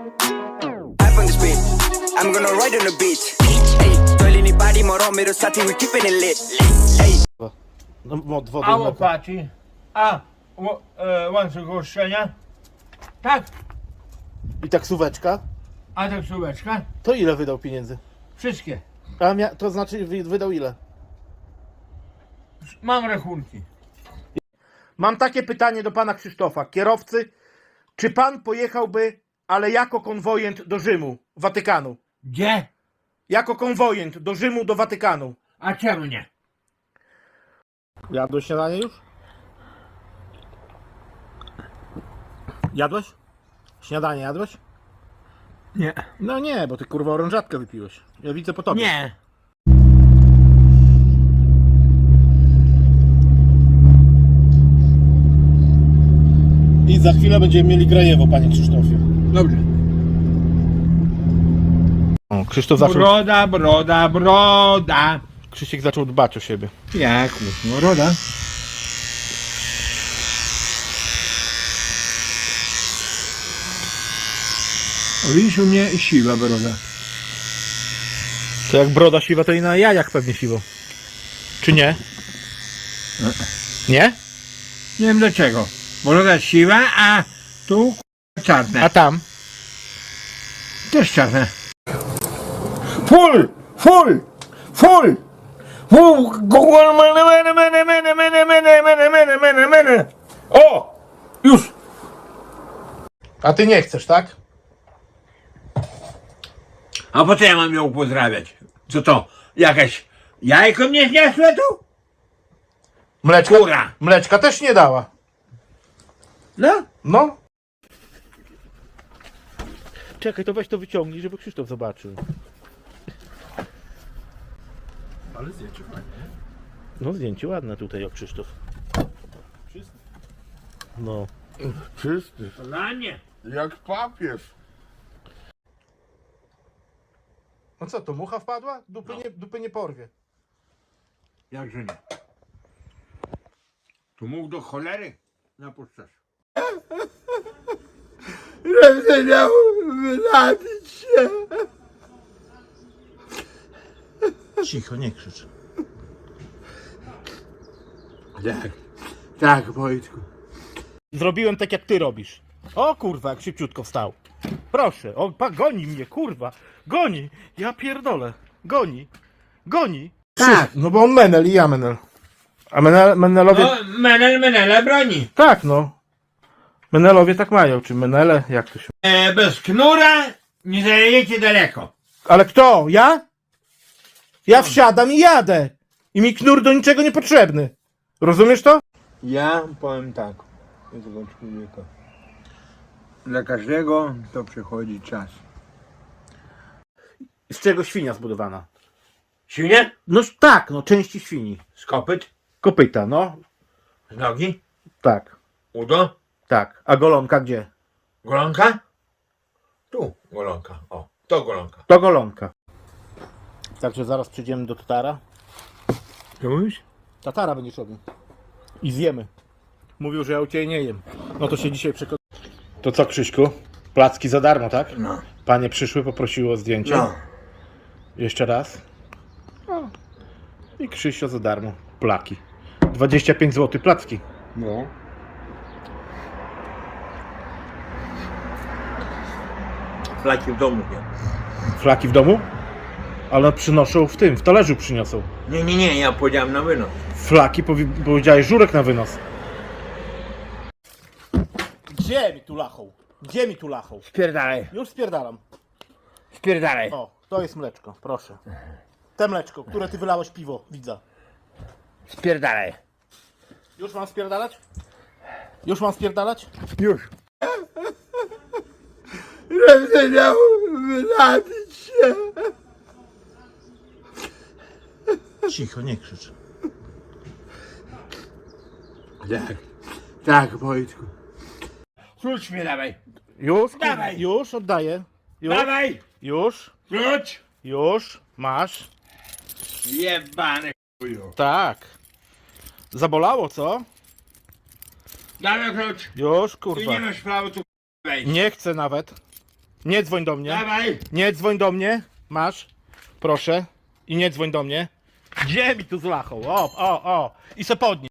On the speed. I'm gonna ride on the beach. Hey, toilet anybody more on me to sati, we keeping it lit. No, od wody A na- łopaci? A ło, e, łańcuch oszczenia? Tak. I taksóweczka. A taksóweczka? To ile wydał pieniędzy? Wszystkie. A mia- to znaczy wy- wydał ile? Mam rachunki. Mam takie pytanie do pana Krzysztofa, kierowcy. Czy pan pojechałby, ale jako konwojent do Rzymu, Watykanu? Gdzie? Jako konwojent do Rzymu, do Watykanu. A czemu nie? Jadłeś śniadanie już? Jadłeś? Śniadanie jadłeś? Nie. No nie, bo ty kurwa orężatkę wypiłeś. Ja widzę po tobie. Nie. I za chwilę będziemy mieli Grajewo, panie Krzysztofie. Dobrze. O, Krzysztof zaczął, Broda, broda, broda. Krzysiek zaczął dbać o siebie. Jak? Broda? O, Widzisz u mnie siwa broda. To jak broda siwa, to i na jajach pewnie siwo. Czy nie? Nie? Nie wiem dlaczego. Broda siwa, a tu k***a, czarne. A tam? Też czarne. Full! Full! Full! Full! Google, mene, mene, mene, mene, mene, mene, mene, mene, mene, mene. O! Już! A ty nie chcesz, tak? A po co ja mam ją pozdrawiać? Co to? Jakaś jajko mnie zniosła tu? Mleczka, Kura! mleczka też nie dała. No? No. Czekaj, to weź to wyciągnij, żeby Krzysztof zobaczył. Ale zdjęcie fajne. No zdjęcie ładne tutaj o Krzysztof. No. Czysty. Dla mnie. Jak papież. No co, to mucha wpadła? Dupy, nie, dupy nie porwie. Jakże nie? Tu mógł do cholery napuszczasz. Będę miał wynapić się. Cicho, nie krzycz. Tak, tak Wojtku. Zrobiłem tak jak ty robisz. O kurwa, jak szybciutko wstał. Proszę, o, pa, goni mnie, kurwa. Goni. Ja pierdolę. Goni. Goni. Tak. No bo on Menel i ja Menel. A Menel, Menelowie... No, menel, menele broni. Tak, no. Menelowie tak mają, czy Menele, jak to się... E, bez knura nie zajedziecie daleko. Ale kto? Ja? Ja wsiadam i jadę. I mi knur do niczego nie potrzebny. Rozumiesz to? Ja powiem tak, do tego człowieka. Dla każdego to przychodzi czas. Z czego świnia zbudowana? Świnie? No tak, no części świni. Z kopyt? Kopyta, no. Z nogi? Tak, Udo? Tak. A golonka gdzie? Golonka? Tu golonka. O, to golonka. To golonka. Także zaraz przyjdziemy do Tatara. Co mówisz? Tatara będziesz robił. I zjemy. Mówił, że ja u Ciebie nie jem. No to się dzisiaj przekonamy. To co, Krzyśku? Placki za darmo, tak? No. Panie przyszły, poprosiły o zdjęcie. No. Jeszcze raz. O. I Krzysio za darmo. Plaki. 25 zł placki. No. Flaki w domu nie. Flaki w domu? Ale przynoszą w tym, w talerzu przyniosą. Nie, nie, nie, ja powiedziałem na wynos. Flaki, powi- powiedziałeś żurek na wynos. Gdzie mi tu lachą? Gdzie mi tu lachą? Spierdalaj, Już spierdalam. spierdalaj. O, to jest mleczko, proszę. Te mleczko, które ty wylałeś piwo, widzę. Spierdalaj. Już mam spierdalać? Już mam spierdalać? Już. Będę miał wynapić się. Cicho, nie krzycz. Tak, tak Wojtku. Klucz mi dawaj. Już? Dawaj. Już, oddaję. Już, Dawaj. już, Klucz. już, masz. Jebany chuju. Tak. Zabolało, co? Dawaj klucz. Już, Ty kurwa. nie masz prawa tu wejść. Nie chcę nawet. Nie dzwoń do mnie. Dawaj. Nie dzwoń do mnie. Masz. Proszę. I nie dzwoń do mnie. Gdzie mi tu z lachą? O, o, o. I se podnieś.